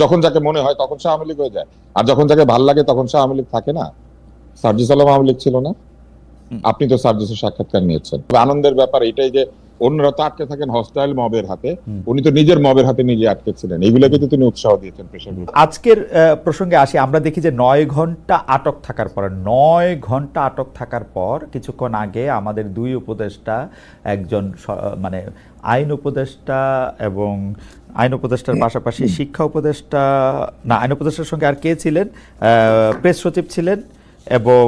যখন যাকে মনে হয় তখন সে আওয়ামী লীগ হয়ে যায়। আর যখন যাকে ভালো লাগে তখন সে আওয়ামী লীগ থাকে না। সার্জিস আলম আওয়ামী লীগ ছিল না? আপনি তো সার্জিসের সাক্ষাৎকার নিয়েছেন। আনন্দের ব্যাপার এটাই যে অন্যরা তো আটকে থাকেন হস্টাইল মবের হাতে। উনি তো নিজের মবের হাতে নিজে আটকে ছিলেন। এগুলোকে তো তিনি উৎসাহ দিয়েছেন প্রেশার গ্রুপ আজকের প্রসঙ্গে আসি। আমরা দেখি যে নয় ঘণ্টা আটক থাকার পর নয় ঘণ্টা আটক থাকার পর কিছুক্ষণ আগে আমাদের দুই উপদেষ্টা একজন মানে আইন উপদেষ্টা এবং আইন উপদেষ্টার পাশাপাশি শিক্ষা উপদেষ্টা না আইন উপদেষ্টার সঙ্গে আর কে ছিলেন? প্রেস সচিব ছিলেন এবং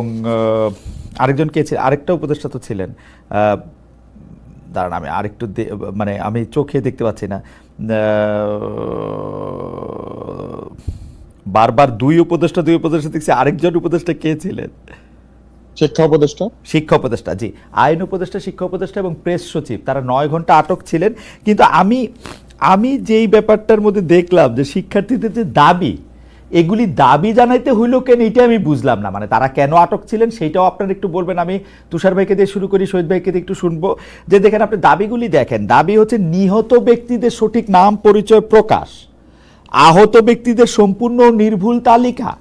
আরেকজন কে ছিলেন? আরেকটা উপদেষ্টা তো ছিলেন। দাঁড়ান আমি আরেকটু মানে আমি চোখে দেখতে পাচ্ছি না। বারবার দুই উপদেষ্টা দুই উপদেষ্টা দেখছি আরেকজন উপদেষ্টা কে ছিলেন? শিক্ষা উপদেষ্টা? শিক্ষা উপদেষ্টা, জি। আইন উপদেষ্টা, শিক্ষা উপদেষ্টা এবং প্রেস সচিব, তারা নয় ঘণ্টা আটক ছিলেন। কিন্তু আমি আমি যেই ব্যাপারটার মধ্যে দেখলাম যে শিক্ষার্থীদের যে দাবি, এগুলি দাবি জানাইতে হইল কেন এটা আমি বুঝলাম না। মানে তারা কেন আটক ছিলেন সেইটাও আপনারা একটু বলবেন। আমি তুষার ভাইকে দিয়ে শুরু করি, শহীদ ভাইকে দিয়ে একটু শুনব। যে দেখেন আপনি দাবিগুলি দেখেন, দাবি হচ্ছে নিহত ব্যক্তিদের সঠিক নাম, পরিচয়, প্রকাশ। আহত ব্যক্তিদের সম্পূর্ণ নির্ভুল তালিকা।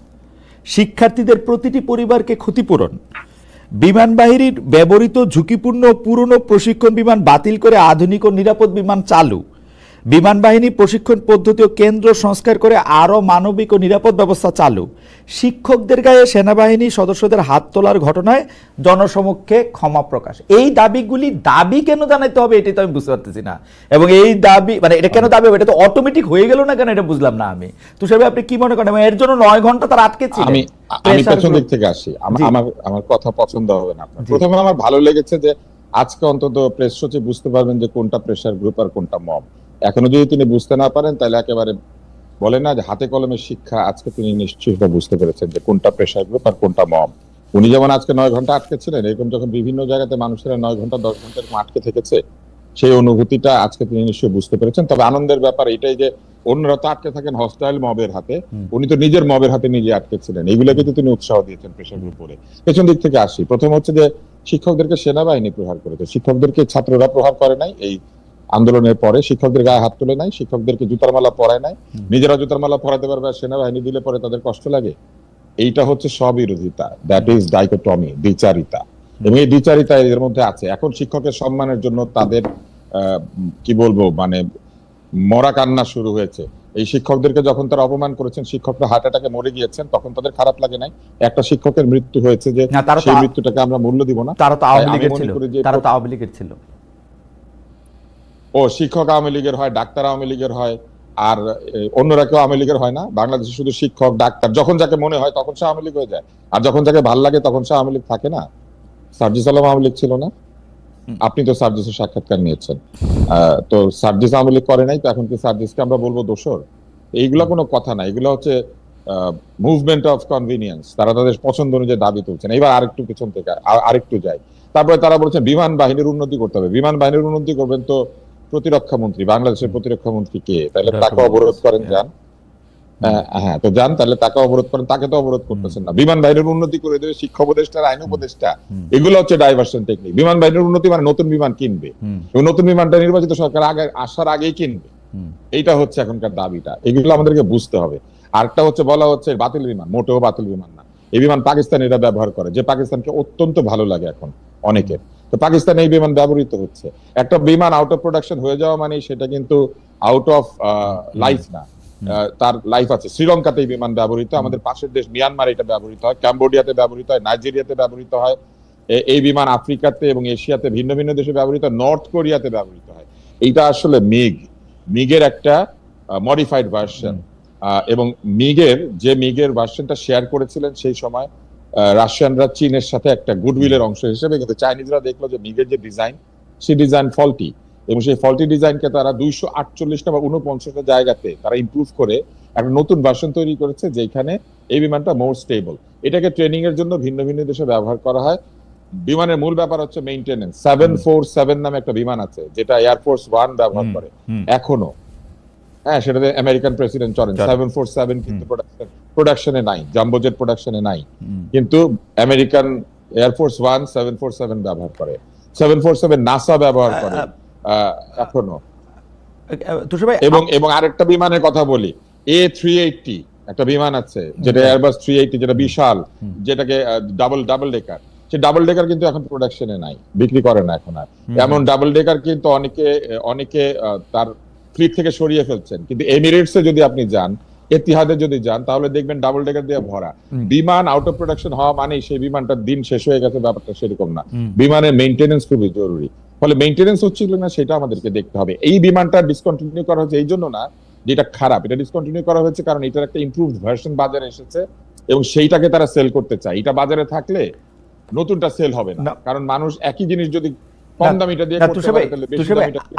শিক্ষার্থীদের প্রতিটি পরিবারকে ক্ষতিপূরণ। বিমান বাহিনীর ব্যবহৃত ঝুঁকিপূর্ণ পুরনো প্রশিক্ষণ বিমান বাতিল করে আধুনিক ও নিরাপদ বিমান চালু। বিমান বাহিনী প্রশিক্ষণ পদ্ধতি ও কেন্দ্র সংস্কার করে আরও মানবিক ও নিরাপদ ব্যবস্থা চালু। শিক্ষকদের গায়ে সেনাবাহিনী সদস্যদের হাত তোলার ঘটনায় জনসমক্ষে ক্ষমা প্রকাশ। এই দাবিগুলি দাবি কেন জানাইতে হবে এটাই তো আমি বুঝতে পারতেছি না। এবং এই দাবি মানে এটা কেন দাবি হবে? এটা তো অটোমেটিক হয়ে গেল না কেন? এটা বুঝলাম না আমি। তুষার ভাই আপনি কি মনে করেন? এর জন্য নয় ঘণ্টা তার আটকে ছিলেন আমি আমি পেছন দিক থেকে আসি। আমার আমার কথা পছন্দ হবে না আপনার। প্রথমে আমার ভালো লেগেছে যে আজকে অন্তত প্রেস সচিব বুঝতে পারবেন যে কোনটা প্রেসার গ্রুপ আর কোনটা মব এখনও যদি তিনি বুঝতে না পারেন তাহলে একেবারে বলে না যে হাতে কলমের শিক্ষা আজকে তিনি নিশ্চয়ই সেটা বুঝতে পেরেছেন যে কোনটা প্রেসার গ্রুপ আর কোনটা মব উনি যেমন আজকে নয় ঘণ্টা আটকে ছিলেন এরকম যখন বিভিন্ন জায়গাতে মানুষেরা নয় ঘণ্টা দশ ঘণ্টা এরকম আটকে থেকেছে সেই অনুভূতিটা আজকে তিনি নিশ্চয়ই বুঝতে পেরেছেন। তবে আনন্দের ব্যাপার এটাই যে অন্যরা তো আটকে থাকেন হস্টাইল মবের হাতে উনি তো নিজের মবের হাতে নিজে আটকে ছিলেন। এইগুলোকে তো তিনি উৎসাহ দিয়েছেন প্রেশার গ্রুপ পেছন দিক থেকে আসি। প্রথম হচ্ছে যে শিক্ষকদেরকে সেনাবাহিনী প্রহার করেছে। শিক্ষকদেরকে ছাত্ররা প্রহার করে নাই এই আন্দোলনের পরে শিক্ষকদের গায়ে হাত তুলে নাই শিক্ষকদেরকে জুতার মালা পরায় নাই নিজেরা জুতার মালা পরাতে পারবে আর সেনাবাহিনী দিলে পরে তাদের কষ্ট লাগে। এইটা হচ্ছে স্ববিরোধিতা দ্যাট ইজ ডাইকোটমি দ্বিচারিতা। এবং এই দ্বিচারিতা এর মধ্যে আছে। এখন শিক্ষকের সম্মানের জন্য তাদের কি বলব মানে মরা কান্না শুরু হয়েছে। এই শিক্ষকদেরকে যখন তারা অপমান করেছেন শিক্ষকরা হার্ট অ্যাটাকে মরে গিয়েছেন তখন তাদের খারাপ লাগে নাই। একটা শিক্ষকের মৃত্যু হয়েছে যে সেই মৃত্যুটাকে আমরা মূল্য দিব না। তারা তো আওয়ামী লীগের ছিল। তারা তো আওয়ামী লীগের ছিল। ও শিক্ষক আওয়ামী লীগের হয় ডাক্তার আওয়ামী লীগের হয় আর অন্যরা কেউ আওয়ামী লীগের হয় না। বাংলাদেশে শুধু শিক্ষক ডাক্তার যখন যাকে মনে হয় তখন সে আওয়ামী লীগ হয়ে যায়। আর যখন যাকে ভালো লাগে তখন সে আওয়ামী লীগ থাকে না। সার্জিস আলম আওয়ামী লীগ ছিল না। আপনি তো সার্জিসের সাক্ষাৎকার নিয়েছেন। তো সার্জিস আওয়ামী লীগ করে নাই তো এখন কি সার্জিসকে আমরা বলব দোষর? এইগুলা কোনো কথা না। এগুলো হচ্ছে মুভমেন্ট অফ কনভিনিয়েন্স তারা তাদের পছন্দ অনুযায়ী দাবি তুলছেন। এবার আরেকটু পিছন থেকে আরেকটু যাই। তারপরে তারা বলছেন বিমান বাহিনীর উন্নতি করতে হবে। বিমান বাহিনীর উন্নতি করবেন তো প্রতিরক্ষা মন্ত্রী বাংলাদেশের প্রতিরক্ষা মন্ত্রী কে? তাহলে তাকে অবরোধ করেন হ্যাঁ। যান। হ্যাঁ, তো যান তাহলে তাকে অবরোধ করেন তাকে তো অবরোধ করতেছেন না। বিমান বাহিনীর উন্নতি করে দেবে শিক্ষা উপদেষ্টা আইন উপদেষ্টা। এগুলো হচ্ছে ডাইভার্সন টেকনিক বিমান বাহিনীর উন্নতি মানে নতুন বিমান কিনবে। এবং নতুন বিমানটা নির্বাচিত সরকার আগে আসার আগেই কিনবে। এইটা হচ্ছে এখনকার দাবিটা। এগুলো আমাদেরকে বুঝতে হবে। আরেকটা হচ্ছে বলা হচ্ছে বাতিল বিমান মোটেও বাতিল বিমান না। এই বিমান পাকিস্তানিরা ব্যবহার করে যে পাকিস্তানকে অত্যন্ত ভালো লাগে এখন অনেকের। তো পাকিস্তানে এই বিমান ব্যবহৃত হচ্ছে। একটা বিমান আউট অফ প্রোডাকশন হয়ে যাওয়া মানে সেটা কিন্তু আউট অফ লাইফ না। তার লাইফ আছে। শ্রীলঙ্কাতে এই বিমান ব্যবহৃত। আমাদের পাশের দেশ মিয়ানমার এটা ব্যবহৃত হয়। ক্যাম্বোডিয়াতে ব্যবহৃত হয়। নাইজেরিয়াতে ব্যবহৃত হয়। এই বিমান আফ্রিকাতে এবং এশিয়াতে ভিন্ন ভিন্ন দেশে ব্যবহৃত হয়। নর্থ কোরিয়াতে ব্যবহৃত হয়। এইটা আসলে মিগ। মিগের একটা মডিফাইড ভার্সন এবং মিগের যে মিগের ভার্সনটা শেয়ার করেছিলেন সেই সময় রাশিয়ানরা চীনের সাথে একটা গুডউইলের অংশ হিসেবে কিন্তু চাইনিজরা দেখল যে মিগের যে ডিজাইন সেই ডিজাইন ফল্টি এবং সেই ফল্টি ডিজাইনকে তারা দুইশো আটচল্লিশটা বা উনপঞ্চাশটা জায়গাতে তারা ইমপ্রুভ করে একটা নতুন ভার্সন তৈরি করেছে যেখানে এই বিমানটা মোর স্টেবল এটাকে ট্রেনিং এর জন্য ভিন্ন ভিন্ন দেশে ব্যবহার করা হয়। বিমানের মূল ব্যাপার হচ্ছে মেইনটেনেন্স সেভেন ফোর সেভেন নামে একটা বিমান আছে যেটা এয়ারফোর্স ওয়ান ব্যবহার করে। এখনও হ্যাঁ সেটাতে আমেরিকান প্রেসিডেন্ট চলেন। সেভেন ফোর সেভেন কিন্তু প্রোডাকশনে নাই জাম্বোজেট প্রোডাকশনে নাই। কিন্তু American air force one seven four seven ব্যবহার করে। সেভেন ফোর সেভেন নাসা ব্যবহার করে এখনও। এবং এবং আরেকটা বিমানের কথা বলি এ থ্রি এইটটি একটা বিমান আছে যেটা এয়ারবাস থ্রি এইটটি যেটা বিশাল যেটাকে ডাবল ডাবল ডেকার সে ডাবল ডেকার কিন্তু এখন প্রোডাকশনে নাই বিক্রি করে না এখন আর। এমন ডাবল ডেকার কিন্তু অনেকে অনেকে তার ফ্লিট থেকে সরিয়ে ফেলছেন। কিন্তু এমিরেটসে যদি আপনি যান এতিহাদে যদি যান তাহলে দেখবেন ডাবল ডেকার দিয়ে ভরা। বিমান আউট অফ প্রোডাকশন হওয়া মানেই সেই বিমানটার দিন শেষ হয়ে গেছে ব্যাপারটা সেরকম না। বিমানের মেইনটেনেন্স খুবই জরুরি। ফলে মেইনটেনেন্স হচ্ছিল না সেটা আমাদেরকে দেখতে হবে। এই বিমানটা ডিসকন্টিনিউ করা হয়েছে এই জন্য না যে এটা খারাপ এটা ডিসকন্টিনিউ করা হয়েছে কারণ এটার একটা ইমপ্রুভড ভার্সন বাজারে এসেছে এবং সেইটাকে তারা সেল করতে চায়। এটা বাজারে থাকলে নতুনটা সেল হবে না। কারণ মানুষ একই জিনিস যদি কম দামিটা দিয়ে।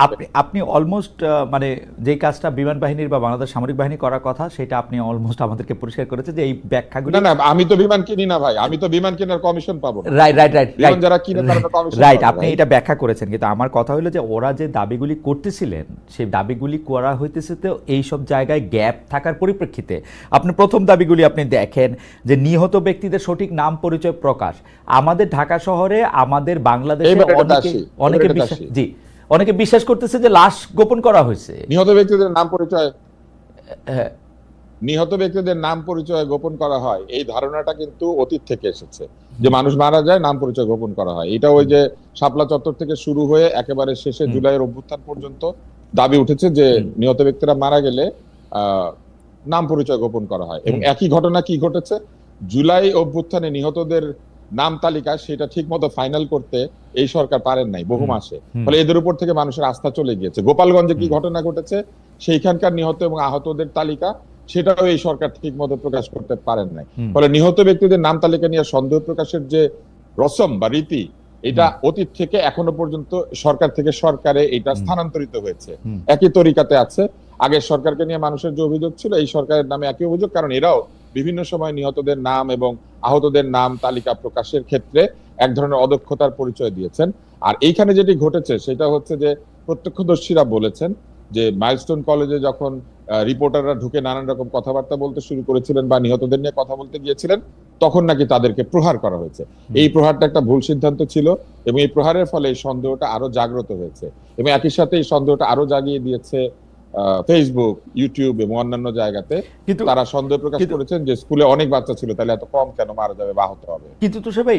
আপনি আপনি অলমোস্ট মানে যে কাজটা বিমান বাহিনীর বা বাংলাদেশ সামরিক বাহিনী করার কথা সেটা আপনি অলমোস্ট আমাদেরকে পরিষ্কার করেছে যে এই ব্যাখ্যাগুলি না না আমি তো বিমান কিনি না ভাই। আমি তো বিমান কেনার কমিশন পাবো রাইট রাইট রাইট যারা কিনে তারা তো কমিশন রাইট আপনি এটা ব্যাখ্যা করেছেন কিন্তু আমার কথা হলো যে ওরা যে দাবিগুলি করতেছিলেন সেই দাবিগুলি করা হইতেছে তো এই সব জায়গায় গ্যাপ থাকার পরিপ্রেক্ষিতে। আপনি প্রথম দাবিগুলি আপনি দেখেন যে নিহত ব্যক্তিদের সঠিক নাম পরিচয় প্রকাশ। আমাদের ঢাকা শহরে আমাদের বাংলাদেশে অনেকে অনেকে বিশ্বাস জি অনেকে বিশ্বাস করতেছে যে লাশ গোপন করা হয়েছে। নিহত ব্যক্তিদের নাম পরিচয় হ্যাঁ, নিহত ব্যক্তিদের নাম পরিচয় গোপন করা হয় এই ধারণাটা কিন্তু অতীত থেকে এসেছে। যে মানুষ মারা যায় নাম পরিচয় গোপন করা হয়। এটা ওই যে শাপলা চত্বর থেকে শুরু হয়ে একেবারে শেষে। জুলাইয়ের অভ্যুত্থান পর্যন্ত দাবি উঠেছে যে নিহত ব্যক্তিরা মারা গেলে আহ, নাম পরিচয় গোপন করা হয়। এবং একই ঘটনা কি ঘটেছে? জুলাই অভ্যুত্থানে নিহতদের নাম তালিকা সেটা ঠিক মতো ফাইনাল করতে এই সরকার পারেন নাই বহু মাসে। ফলে এদের উপর থেকে মানুষের আস্থা চলে গিয়েছে। গোপালগঞ্জে কি ঘটনা ঘটেছে? সেইখানকার নিহত এবং আহতদের তালিকা সেটাও এই সরকার ঠিক মতো প্রকাশ করতে পারেন নাই। ফলে নিহত ব্যক্তিদের নাম তালিকা নিয়ে সন্দেহ প্রকাশের যে রসম বা রীতি এটা অতীত থেকে এখনও পর্যন্ত সরকার থেকে সরকারে এটা স্থানান্তরিত হয়েছে। একই তরিকাতে আছে। আগের সরকারকে নিয়ে মানুষের যে অভিযোগ ছিল এই সরকারের নামে একই অভিযোগ কারণ এরাও বিভিন্ন সময় নিহতদের নাম এবং আহতদের নাম তালিকা প্রকাশের ক্ষেত্রে এক ধরনের অদক্ষতার পরিচয় দিয়েছেন। আর এইখানে যেটি ঘটেছে সেটা হচ্ছে যে প্রত্যক্ষদর্শীরা বলেছেন যে মাইলস্টোন কলেজে যখন রিপোর্টাররা ঢুকে নানান রকম কথাবার্তা বলতে শুরু করেছিলেন বা নিহতদের নিয়ে কথা বলতে গিয়েছিলেন তখন নাকি তাদেরকে প্রহার করা হয়েছে। এই প্রহারটা একটা ভুল সিদ্ধান্ত ছিল এবং এই প্রহারের ফলে এই সন্দেহটা আরও জাগ্রত হয়েছে। এবং একই সাথে এই সন্দেহটা আরও জাগিয়ে দিয়েছে ফেসবুক ইউটিউব এবং অন্যান্য জায়গাতে কিন্তু তারা সন্দেহ প্রকাশ করেছেন যে স্কুলে অনেক বাচ্চা ছিল তাহলে এত কম কেন মারা যাবে বা আহত হবে? কিন্তু তো সবাই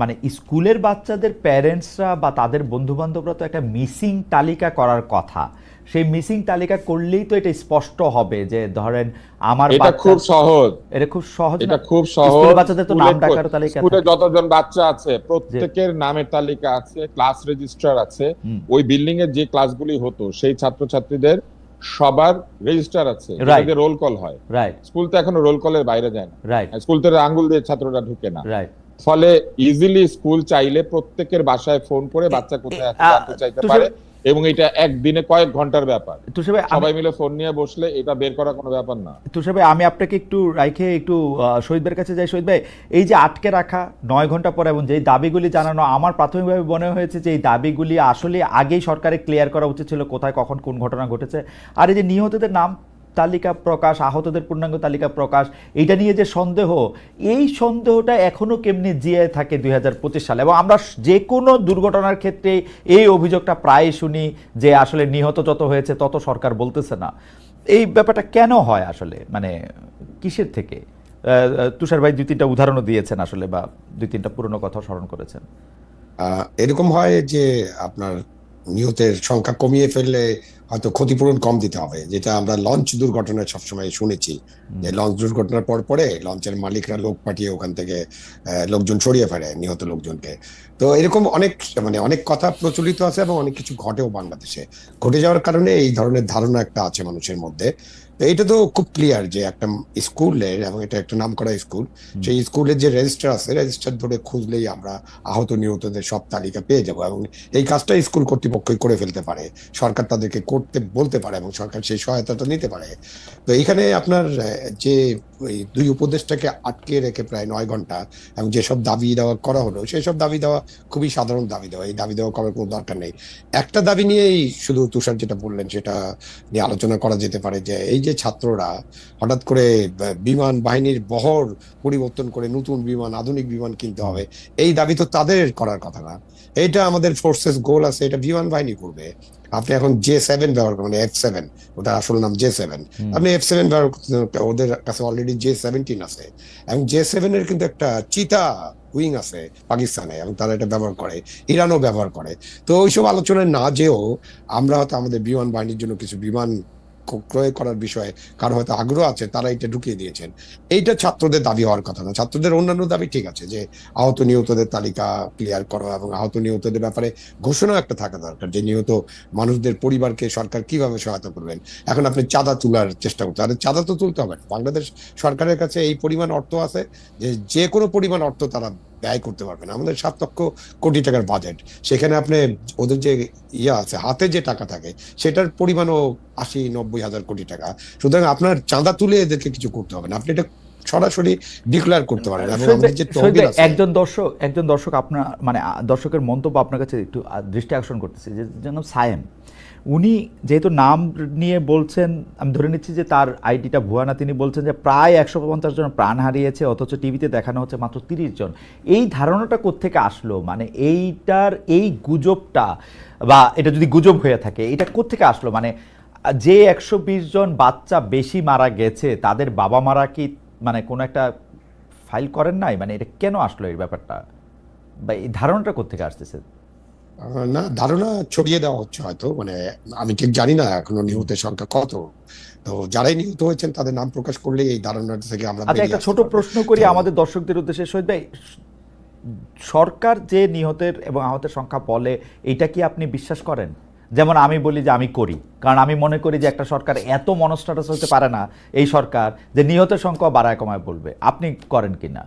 মানে স্কুলের বাচ্চাদের প্যারেন্টসরা বা তাদের বন্ধু বান্ধবরা তো একটা মিসিং তালিকা করার কথা। সেই মিসিং তালিকা করলেই তো এটা স্পষ্ট হবে যে ধরেন আমার এটা খুব সহজ। এটা খুব সহজ এটা খুব সহজ। বাচ্চাদের তো নাম ডাকার তালিকা স্কুলে যতজন বাচ্চা আছে প্রত্যেকের নামের তালিকা আছে ক্লাস রেজিস্ট্রার আছে। ওই বিল্ডিং এর যে ক্লাসগুলি হতো সেই ছাত্রছাত্রীদের সবার রেজিস্টার আছে. রোল কল হয়। রাইট স্কুল তো এখনও রোল কলের বাইরে যায় না। স্কুল থেকে আঙ্গুল দিয়ে ছাত্ররা ঢুকে না। রাইট ফলে ইজিলি স্কুল চাইলে প্রত্যেকের বাসায় ফোন করে বাচ্চা কোথায় আছে জানতে চাইতে পারে। এবং এটা একদিনে কয়েক ঘণ্টার ব্যাপার। সবাই মিলে ফোন নিয়ে বসলে এটা বের করা কোনো ব্যাপার না। তুষার ভাই আমি আপনাকে একটু রাইখে একটু শহীদ শহীদদের কাছে যাই। শহীদ ভাই এই যে আটকে রাখা নয় ঘণ্টা পরে এবং যেই দাবিগুলি জানানো আমার প্রাথমিকভাবে মনে হয়েছে যে এই দাবিগুলি আসলে আগেই সরকারে ক্লিয়ার করা উচিত ছিল কোথায় কখন কোন ঘটনা ঘটেছে। আর এই যে নিহতদের নাম তালিকা প্রকাশ, আহতদের পূর্ণাঙ্গ তালিকা প্রকাশ এটা নিয়ে যে সন্দেহ, এই সন্দেহটা এখনও কেমনি জিয়ায় থাকে দু হাজার পঁচিশ সালে? এবং আমরা যে কোনো দুর্ঘটনার ক্ষেত্রে এই অভিযোগটা প্রায় শুনি যে আসলে নিহত যত হয়েছে, তত সরকার বলতেছে না। এই ব্যাপারটা কেন হয় আসলে? মানে কিসের থেকে? তুষার ভাই দুই তিনটা উদাহরণও দিয়েছেন আসলে বা দুই তিনটা পুরনো কথা স্মরণ করেছেন। এরকম হয় যে আপনার নিহতের সংখ্যা কমিয়ে ফেললে হয়তো ক্ষতিপূরণ কম দিতে হবে যেটা আমরা লঞ্চ দুর্ঘটনায় সবসময় শুনেছি। যে লঞ্চ দুর্ঘটনার পর পরে লঞ্চের মালিকরা লোক পাঠিয়ে ওখান থেকে লোকজন সরিয়ে ফেলে নিহত লোকজনকে। তো এরকম অনেক মানে অনেক কথা প্রচলিত আছে এবং অনেক কিছু ঘটেও বাংলাদেশে। ঘটে যাওয়ার কারণে এই ধরনের ধারণা একটা আছে মানুষের মধ্যে। এটা তো খুব ক্লিয়ার যে একটা স্কুলের এবং এটা একটা নাম করা স্কুল সেই স্কুলের যে রেজিস্টার আছে রেজিস্টার ধরে খুঁজলেই আমরা আহত নিহতদের সব তালিকা পেয়ে যাব এবং এই কাজটা স্কুল কর্তৃপক্ষই করে ফেলতে পারে। সরকার তাদেরকে করতে বলতে পারে এবং সরকার সেই সহায়তাটা নিতে পারে। তো এখানে আপনার যে ওই দুই উপদেশটাকে আটকে রেখে প্রায় নয় ঘণ্টা এবং যেসব দাবি দেওয়া করা হলো সেই সব দাবি দেওয়া খুবই সাধারণ দাবি দেওয়া। এই দাবি দেওয়া করার কোনো দরকার নেই। একটা দাবি নিয়েই শুধু তুষার যেটা বললেন, সেটা নিয়ে আলোচনা করা যেতে পারে যে, এই যে ছাত্ররা হঠাৎ করে বিমান বাহিনীর বহর পরিবর্তন করে নতুন বিমান, আধুনিক বিমান কিনতে হবে, এই দাবি তো তাদের করার কথা না। এটা আমাদের ফোর্সেস গোল আছে, এটা বিমান বাহিনী করবে। আপনি এখন জে সেভেন ব্যবহার করেন এফ সেভেন ওটা আসল নাম জে সেভেন আপনি এফ সেভেন ব্যবহার করতে ওদের কাছে অলরেডি জে সেভেন্টিন আছে। এবং জে সেভেনের কিন্তু একটা চিতা উইং আছে পাকিস্তানে এবং তারা এটা ব্যবহার করে ইরানও ব্যবহার করে। তো ওইসব আলোচনায় না যেও আমরা হয়তো আমাদের বিমান বাহিনীর জন্য কিছু বিমান ক্রয় করার বিষয়ে কারও হয়তো আগ্রহ আছে, তারা এটা ঢুকিয়ে দিয়েছেন। এইটা ছাত্রদের দাবি হওয়ার কথা না। ছাত্রদের অন্যান্য দাবি ঠিক আছে যে, আহত নিহতদের তালিকা ক্লিয়ার করা এবং আহত নিহতদের ব্যাপারে ঘোষণা একটা থাকা দরকার যে, নিহত মানুষদের পরিবারকে সরকার কীভাবে সহায়তা করবেন। এখন আপনি চাঁদা তোলার চেষ্টা করতে আরে চাঁদা তো তুলতে হবে না। বাংলাদেশ সরকারের কাছে এই পরিমাণ অর্থ আছে যে যে কোনো পরিমাণ অর্থ তারা ব্যয় করতে পারবেন। আমাদের সাত লক্ষ কোটি টাকার বাজেট সেখানে আপনি ওদের যে ইয়ে আছে হাতে যে টাকা থাকে সেটার পরিমাণও আশি নব্বই হাজার কোটি টাকা। সুতরাং আপনার চাঁদা তুলে এদেরকে কিছু করতে হবে না। আপনি এটা সরাসরি ডিক্লেয়ার করতে পারেন। একজন দর্শক একজন দর্শক আপনার মানে দর্শকের মন্তব্য আপনার কাছে একটু দৃষ্টি আকর্ষণ করতেছে যে যেন সায়েম উনি যেহেতু নাম নিয়ে বলছেন, আমি ধরে নিচ্ছি যে তার আইডিটা ভুয়া না তিনি বলছেন যে প্রায় একশো পঞ্চাশ জন প্রাণ হারিয়েছে, অথচ টিভিতে দেখানো হচ্ছে মাত্র তিরিশ জন। এই ধারণাটা কোত্থেকে আসলো? মানে এইটার, এই গুজবটা, বা এটা যদি গুজব হয়ে থাকে, এটা কোত্থেকে আসলো? মানে যে একশো বিশ জন বাচ্চা বেশি মারা গেছে, তাদের বাবা মারা কি মানে কোনো একটা ফাইল করেন নাই? মানে এটা কেন আসলো এই ব্যাপারটা? বা এই ধারণাটা কোথেকে আসতেছে? না ধারণা ছড়িয়ে দেওয়া হচ্ছে হয়তো মানে আমি ঠিক জানি না এখনও নিহতের সংখ্যা কত। তো যারাই নিহত হয়েছেন তাদের নাম প্রকাশ করলে এই ধারণাটা থেকে আমরা আচ্ছা একটা ছোট প্রশ্ন করি আমাদের দর্শকদের উদ্দেশ্যে শহীদ ভাই সরকার যে নিহতের এবং আহতের সংখ্যা বলে এটা কি আপনি বিশ্বাস করেন? যেমন আমি বলি যে আমি করি কারণ আমি মনে করি যে একটা সরকার এত মনস্টাটাস হতে পারে না এই সরকার যে নিহতের সংখ্যা বাড়ায় কমায় বলবে। আপনি করেন কিনা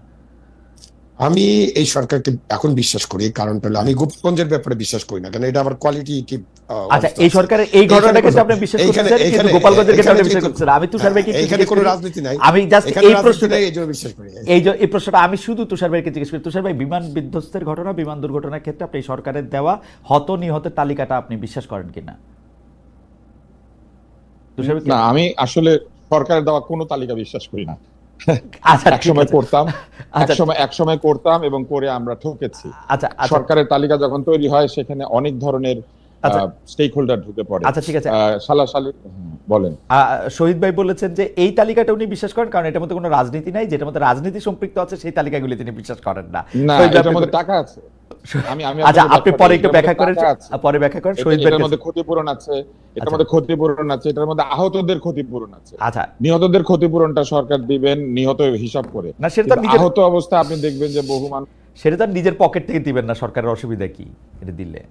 আমি এই সরকারকে এখন বিশ্বাস করি কারণটা হলো আমি গোপালগঞ্জের ব্যাপারে বিশ্বাস করি না কারণ এটা আবার কোয়ালিটি আচ্ছা এই সরকারের এই ঘটনার ক্ষেত্রে আপনি বিশ্বাস করতেছেন কিন্তু গোপালগঞ্জের ক্ষেত্রে আপনি বিশ্বাস করতেছেন আমি তুষার ভাইকে এখানে কোনো রাজনীতি নাই। আমি জাস্ট এই রাজনীতি প্রশ্নটা এই জন্য বিশ্বাস করি এই যে এই প্রশ্নটা আমি শুধু তুষার ভাইকে জিজ্ঞেস করি তুষার ভাই বিমান বিধ্বস্তের ঘটনা বিমান দুর্ঘটনার ক্ষেত্রে আপনি এই সরকারের দেওয়া হত নিহতের তালিকাটা আপনি বিশ্বাস করেন কিনা? তুষার ভাই না আমি আসলে সরকারের দেওয়া কোনো তালিকা বিশ্বাস করি না। এক সময় করতাম এক আচ্ছা সময় এক সময় করতাম এবং করে আমরা ঠকেছি। আচ্ছা আচ্ছা। সরকারের তালিকা যখন তৈরি হয় সেখানে অনেক ধরনের আচ্ছা। স্টেক হোল্ডার ঢুকে পড়ে। আচ্ছা ঠিক আছে। সালাসালি বলেন। আহ, শহীদ ভাই বলেছেন যে এই তালিকাটা উনি বিশ্বাস করেন কারণ এটার মধ্যে কোনো রাজনীতি নাই যেটার মধ্যে রাজনীতি সম্পৃক্ত আছে সেই তালিকাগুলি তিনি বিশ্বাস করেন না। না এটার মধ্যে টাকা আছে। আমি আমি আচ্ছা আপনি পরে একটু ব্যাখ্যা করেন পরে ব্যাখ্যা করেন শহীদ এটার মধ্যে ক্ষতিপূরণ আছে এটার আচ্ছা। মধ্যে ক্ষতিপূরণ আছে এটার মধ্যে আহতদের ক্ষতিপূরণ আছে। আচ্ছা। নিহতদের ক্ষতিপূরণটা সরকার দিবেন নিহত হিসাব করে। না সেটা নিজের আহত অবস্থা আপনি দেখবেন যে বহু মানুষ সেটা তার নিজের পকেট থেকে দিবেন না সরকারের অসুবিধা কি? এটা দিলে।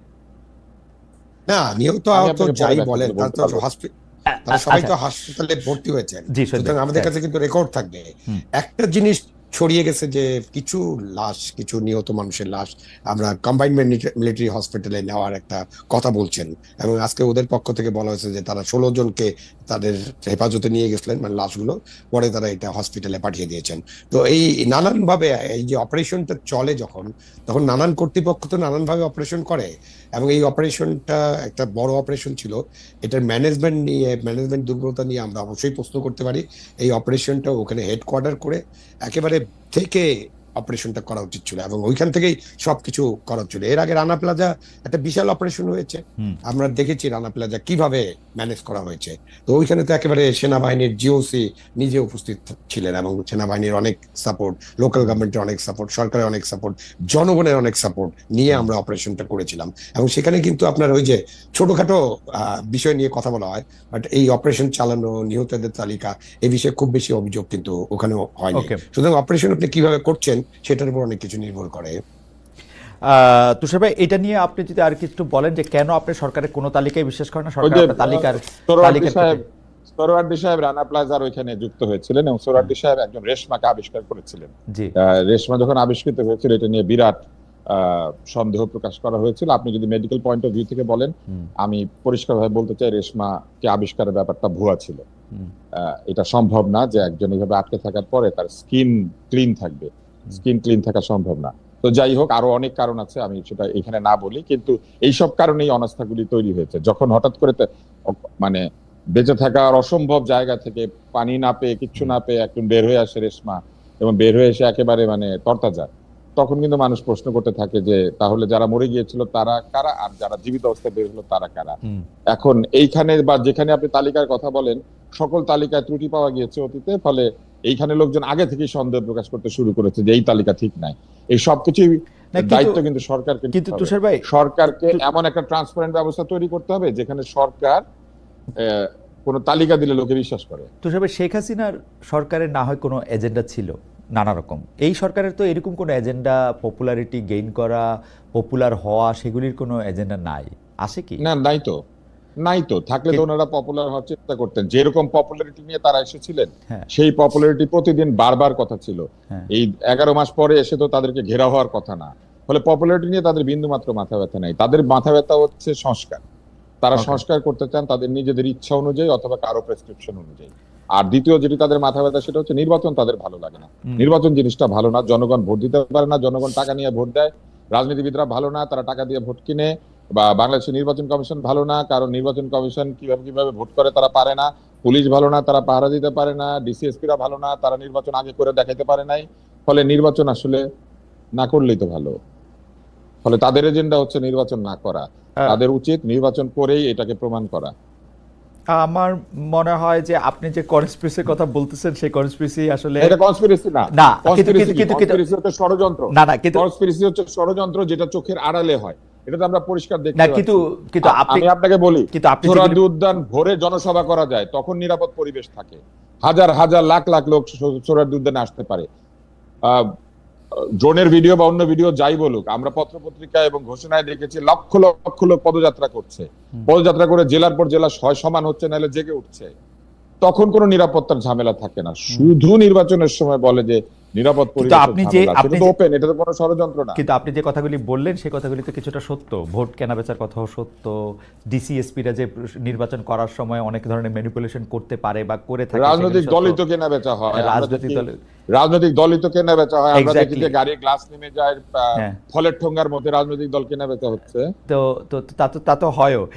না নিহত আহত যাই বলেন করে তো হসপিটাল তারা সবাই তো হাসপাতালে ভর্তি হয়েছেন। জি, ভাই, আমাদের হ্যাঁ। কাছে কিন্তু রেকর্ড থাকবে। একটা জিনিস ছড়িয়ে গেছে যে কিছু লাশ, কিছু নিহত মানুষের লাশ আমরা কম্বাইনমেন্ট মিলিটারি হসপিটালে নেওয়ার একটা কথা বলছেন। এবং আজকে ওদের পক্ষ থেকে বলা হয়েছে যে তারা ষোলো জনকে তাদের হেফাজতে নিয়ে গেছিলেন মানে লাশগুলো। পরে তারা এটা হসপিটালে পাঠিয়ে দিয়েছেন। তো এই নানান ভাবে এই যে অপারেশনটা চলে যখন, তখন নানান কর্তৃপক্ষ তো নানান ভাবে অপারেশন করে। এবং এই অপারেশনটা একটা বড় অপারেশন ছিল। এটার ম্যানেজমেন্ট নিয়ে ম্যানেজমেন্ট দুর্বলতা নিয়ে আমরা অবশ্যই প্রশ্ন করতে পারি। এই অপারেশনটা ওখানে হেডকোয়ার্টার করে একেবারে থেকে অপারেশনটা করা উচিত ছিল এবং ওইখান থেকেই সবকিছু করা ছিল এর আগে রানা প্লাজা একটা বিশাল অপারেশন হয়েছে। আমরা দেখেছি রানা প্লাজা কীভাবে ম্যানেজ করা হয়েছে। তো ওইখানে তো একেবারে সেনাবাহিনীর জিওসি নিজে উপস্থিত ছিলেন এবং সেনাবাহিনীর অনেক সাপোর্ট লোকাল গভর্নমেন্টের অনেক সাপোর্ট সরকারের অনেক সাপোর্ট জনগণের অনেক সাপোর্ট নিয়ে আমরা অপারেশনটা করেছিলাম। এবং সেখানে কিন্তু আপনার ওই যে ছোটখাটো আহ, বিষয় নিয়ে কথা বলা হয় বাট এই অপারেশন চালানো নিহতদের তালিকা এই বিষয়ে খুব বেশি অভিযোগ কিন্তু ওখানে হয়নি। সুতরাং অপারেশন আপনি কীভাবে করছেন সেটার উপর অনেক কিছু নির্ভর করে। তুষার ভাই এটা নিয়ে আপনি যদি আর কিছু বলেন যে কেন আপনি সরকারের কোনো তালিকায় বিশ্বাস করেন না ওই সরকার যে, আপনার তালিকার সাহেব সোহরাওয়ার্দী সাহেব রানা প্লাজার ওইখানে যুক্ত হয়েছিলেন এবং সোহরাওয়ার্দী সাহেব একজন রেশমাকে আবিষ্কার করেছিলেন। রেশমা যখন আবিষ্কৃত হয়েছিল এটা নিয়ে বিরাট সন্দেহ প্রকাশ করা হয়েছিল। আপনি যদি মেডিকেল পয়েন্ট অফ ভিউ থেকে বলেন আমি পরিষ্কারভাবে বলতে চাই রেশমা কে আবিষ্কারের ব্যাপারটা ভুয়া ছিল। এটা সম্ভব না যে একজন এইভাবে আটকে থাকার পরে তার স্কিন ক্লিন থাকবে। স্কিন ক্লিন থাকা সম্ভব না। তো যাই হোক আরও অনেক কারণ আছে আমি সেটা এখানে না বলি কিন্তু এইসব কারণেই অনাস্থাগুলি তৈরি হয়েছে। যখন হঠাৎ করে মানে বেঁচে থাকার অসম্ভব জায়গা থেকে পানি না পেয়ে কিচ্ছু না পেয়ে একজন বের হয়ে আসে রেশমা এবং বের হয়ে এসে একেবারে মানে তরতাজা তখন কিন্তু মানুষ প্রশ্ন করতে থাকে যে তাহলে যারা মরে গিয়েছিল তারা কারা? আর যারা জীবিত অবস্থায় বের হলো তারা কারা? এখন এইখানে বা যেখানে আপনি তালিকার কথা বলেন সকল তালিকায় ত্রুটি পাওয়া গিয়েছে অতীতে ফলে এইখানে লোকজন আগে থেকেই সন্দেহ প্রকাশ করতে শুরু করেছে যে এই তালিকা ঠিক নাই। এই কিন্তু- দায়িত্ব কিন্তু সরকারকে কিন্তু তুষার ভাই সরকারকে এমন একটা ট্রান্সপারেন্ট ব্যবস্থা তৈরি করতে হবে যেখানে সরকার কোনো তালিকা দিলে লোকে বিশ্বাস করে। তুষার ভাই শেখ হাসিনার সরকারের না হয় কোনো এজেন্ডা ছিল নানা রকম। এই সরকারের তো এরকম কোনো এজেন্ডা পপুলারিটি গেইন করা পপুলার হওয়া সেগুলির কোনো এজেন্ডা নাই। আছে কি? না নাই তো। নাই তো থাকলে তো ওনারা পপুলার হওয়ার চেষ্টা করতেন। যেরকম পপুলারিটি নিয়ে তারা এসেছিলেন হ্যাঁ। সেই পপুলারিটি প্রতিদিন বারবার কথা ছিল। হ্যাঁ। এই এগারো মাস পরে এসে তো তাদেরকে ঘেরা হওয়ার কথা না। ফলে পপুলারিটি নিয়ে তাদের বিন্দু মাত্র মাথা ব্যথা নাই। তাদের মাথা ব্যথা হচ্ছে সংস্কার। তারা সংস্কার করতে চান তাদের নিজেদের ইচ্ছা অনুযায়ী অথবা কারও প্রেসক্রিপশন অনুযায়ী। আর দ্বিতীয় যেটি তাদের মাথা ব্যথা সেটা হচ্ছে নির্বাচন তাদের ভালো লাগে না। নির্বাচন জিনিসটা ভালো না জনগণ ভোট দিতে পারে না জনগণ টাকা নিয়ে ভোট দেয়। রাজনীতিবিদরা ভালো না তারা টাকা দিয়ে ভোট কিনে বা বাংলাদেশের নির্বাচন কমিশন ভালো না কারণ নির্বাচন কমিশন কীভাবে কীভাবে ভোট করে তারা পারে না পুলিশ ভালো না তারা পাহারা দিতে পারে না ডিসিএসপিরা ভালো না তারা নির্বাচন আগে করে দেখাইতে পারে নাই। ফলে নির্বাচন আসলে না করলেই তো ভালো। ফলে তাদের এজেন্ডা হচ্ছে নির্বাচন না করা। আহ, তাদের উচিত নির্বাচন করেই এটাকে প্রমাণ করা। আমার মনে হয় যে আপনি যে কনস্পিরেসির কথা বলতেছেন সেই কনস্পিরেসি আসলে এটা কনস্পিরেসি না। না কিন্তু কিন্তু কিন্তু কনস্পিরেসি হচ্ছে ষড়যন্ত্র। না না কিন্তু কনস্পিরেসি হচ্ছে ষড়যন্ত্র যেটা চোখের আড়ালে হয়। এটা তো আমরা পরিষ্কার দেখতে না কিন্তু কিন্তু আপনি আমি আপনাকে বলি কিন্তু আপনি উদ্যান ভোরে জনসভা করা যায় তখন নিরাপদ পরিবেশ থাকে। হাজার হাজার লাখ লাখ লোক উদ্যানে আসতে পারে। আহ, ড্রোনের ভিডিও বা অন্য ভিডিও যাই বলুক আমরা পত্রপত্রিকা এবং ঘোষণায় দেখেছি লক্ষ লক্ষ লোক পদযাত্রা করছে। পদযাত্রা করে জেলার পর জেলা সমান হচ্ছে নাহলে জেগে উঠছে। তখন কোনো নিরাপত্তার ঝামেলা থাকে না। শুধু নির্বাচনের সময় বলে যে নিরাপদ আপনি যে- আপনি ওপেন এটা তো কোনো ষড়যন্ত্র না। কিন্তু আপনি যে কথাগুলি বললেন সেই কথাগুলি তো কিছুটা সত্য। ভোট কেনাবেচার কথাও সত্য। ডিসিএসপিরা যে নির্বাচন করার সময় অনেক ধরনের ম্যানিপুলেশন করতে পারে বা করে থাকে রাজনৈতিক দলই তো কেনা বেচা হয় রাজনৈতিক দলের রাজনৈতিক দলই তো কেনা বেচা হয়। আমরা দেখি যে গাড়ির গ্লাস নেমে যায় হ্যাঁ। ফলের ঠোঙ্গার মধ্যে রাজনৈতিক দল কেনা বেচা হচ্ছে। তো তো তা তো তা তো হয়ও।